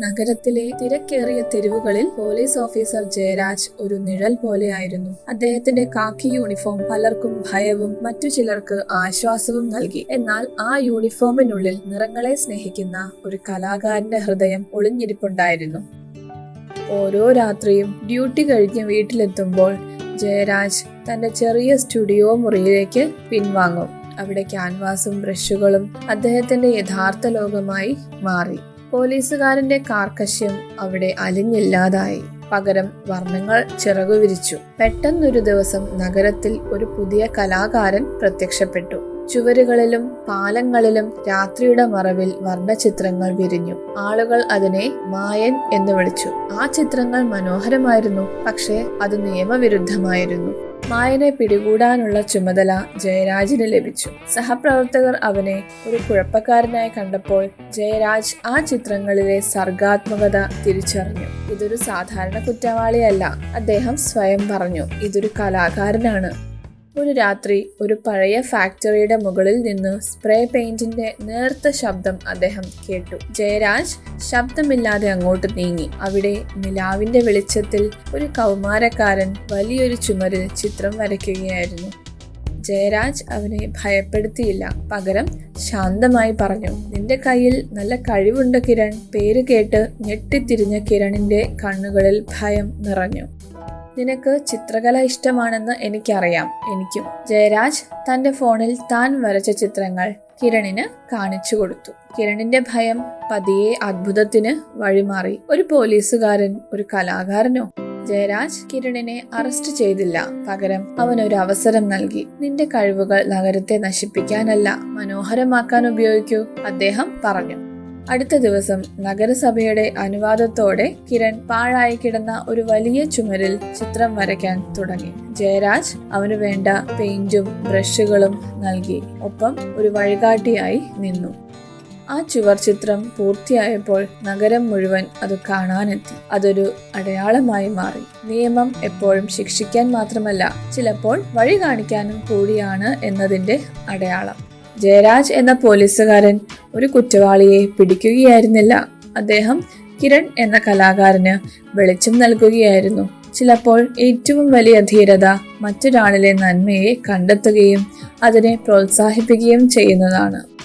നഗരത്തിലെ തിരക്കേറിയ തെരുവുകളിൽ പോലീസ് ഓഫീസർ ജയരാജ് ഒരു നിഴൽ പോലെയായിരുന്നു. അദ്ദേഹത്തിന്റെ കാക്കി യൂണിഫോം പലർക്കും ഭയവും മറ്റു ചിലർക്ക് ആശ്വാസവും നൽകി. എന്നാൽ ആ യൂണിഫോമിനുള്ളിൽ നിറങ്ങളെ സ്നേഹിക്കുന്ന ഒരു കലാകാരന്റെ ഹൃദയം ഒളിഞ്ഞിരിപ്പുണ്ടായിരുന്നു. ഓരോ രാത്രിയും ഡ്യൂട്ടി കഴിഞ്ഞ് വീട്ടിലെത്തുമ്പോൾ ജയരാജ് തന്റെ ചെറിയ സ്റ്റുഡിയോ മുറിയിലേക്ക് പിൻവാങ്ങും. അവിടെ ക്യാൻവാസും ബ്രഷുകളും അദ്ദേഹത്തിന്റെ യഥാർത്ഥ ലോകമായി മാറി. പോലീസുകാരന്റെ കാർക്കശ്യം അവിടെ അലിഞ്ഞില്ലാതായി. പകരം വർണങ്ങൾ ചിറകുവിരിച്ചു പെട്ടെന്നൊരു ദിവസം നഗരത്തിൽ ഒരു പുതിയ കലാകാരൻ പ്രത്യക്ഷപ്പെട്ടു. ചുവരുകളിലും പാലങ്ങളിലും രാത്രിയുടെ മറവിൽ വർണചിത്രങ്ങൾ വിരിഞ്ഞു. ആളുകൾ അതിനെ മായൻ എന്ന് വിളിച്ചു. ആ ചിത്രങ്ങൾ മനോഹരമായിരുന്നു പക്ഷേ അത് നിയമവിരുദ്ധമായിരുന്നു. മായനെ പിടികൂടാനുള്ള ചുമതല ജയരാജിന് ലഭിച്ചു. സഹപ്രവർത്തകർ അവനെ ഒരു കുഴപ്പക്കാരനായി കണ്ടപ്പോൾ ജയരാജ് ആ ചിത്രങ്ങളിലെ സർഗാത്മകത തിരിച്ചറിഞ്ഞു. ഇതൊരു സാധാരണ കുറ്റവാളിയല്ല. അദ്ദേഹം സ്വയം പറഞ്ഞു ഇതൊരു കലാകാരനാണ്. ഒരു രാത്രി ഒരു പഴയ ഫാക്ടറിയുടെ മുകളിൽ നിന്ന് സ്പ്രേ പെയിന്റിന്റെ നേർത്ത ശബ്ദം അദ്ദേഹം കേട്ടു. ജയരാജ് ശബ്ദമില്ലാതെ അങ്ങോട്ട് നീങ്ങി. അവിടെ നിലാവിന്റെ വെളിച്ചത്തിൽ ഒരു കൗമാരക്കാരൻ വലിയൊരു ചുമരിൽ ചിത്രം വരയ്ക്കുകയായിരുന്നു. ജയരാജ് അവനെ ഭയപ്പെടുത്തിയില്ല. പകരം ശാന്തമായി പറഞ്ഞു നിന്റെ കയ്യിൽ നല്ല കഴിവുണ്ട് കിരൺ. പേര് കേട്ട് ഞെട്ടിത്തിരിഞ്ഞ കിരണിന്റെ കണ്ണുകളിൽ ഭയം നിറഞ്ഞു. നിനക്ക് ചിത്രകല ഇഷ്ടമാണെന്ന് എനിക്കറിയാം. എനിക്കും. ജയരാജ് തന്റെ ഫോണിൽ താൻ വരച്ച ചിത്രങ്ങൾ കിരണിന് കാണിച്ചു കൊടുത്തു. കിരണിന്റെ ഭയം പതിയെ അത്ഭുതത്തിന് വഴിമാറി. ഒരു പോലീസുകാരൻ ഒരു കലാകാരനോ? ജയരാജ് കിരണിനെ അറസ്റ്റ് ചെയ്തില്ല. പകരം അവൻ ഒരു അവസരം നൽകി. നിന്റെ കഴിവുകൾ നഗരത്തെ നശിപ്പിക്കാനല്ല മനോഹരമാക്കാൻ ഉപയോഗിക്കൂ അദ്ദേഹം പറഞ്ഞു. അടുത്ത ദിവസം നഗരസഭയുടെ അനുവാദത്തോടെ കിരൺ പാഴായി കിടന്ന ഒരു വലിയ ചുമരിൽ ചിത്രം വരയ്ക്കാൻ തുടങ്ങി. ജയരാജ് അവന് വേണ്ട പെയിന്റും ബ്രഷുകളും നൽകി. ഒപ്പം ഒരു വഴികാട്ടിയായി നിന്നു. ആ ചുവർ ചിത്രം പൂർത്തിയായപ്പോൾ നഗരം മുഴുവൻ അത് കാണാനെത്തി. അതൊരു അടയാളമായി മാറി. നിയമം എപ്പോഴും ശിക്ഷിക്കാൻ മാത്രമല്ല ചിലപ്പോൾ വഴി കാണിക്കാനും കൂടിയാണ് എന്നതിന്റെ അടയാളം. ജയരാജ് എന്ന പോലീസുകാരൻ ഒരു കുറ്റവാളിയെ പിടിക്കുകയായിരുന്നില്ല. അദ്ദേഹം കിരൺ എന്ന കലാകാരന് വെളിച്ചം നൽകുകയായിരുന്നു. ചിലപ്പോൾ ഏറ്റവും വലിയ ധീരത മറ്റൊരാളിലെ നന്മയെ കണ്ടെത്തുകയും അതിനെ പ്രോത്സാഹിപ്പിക്കുകയും ചെയ്യുന്നതാണ്.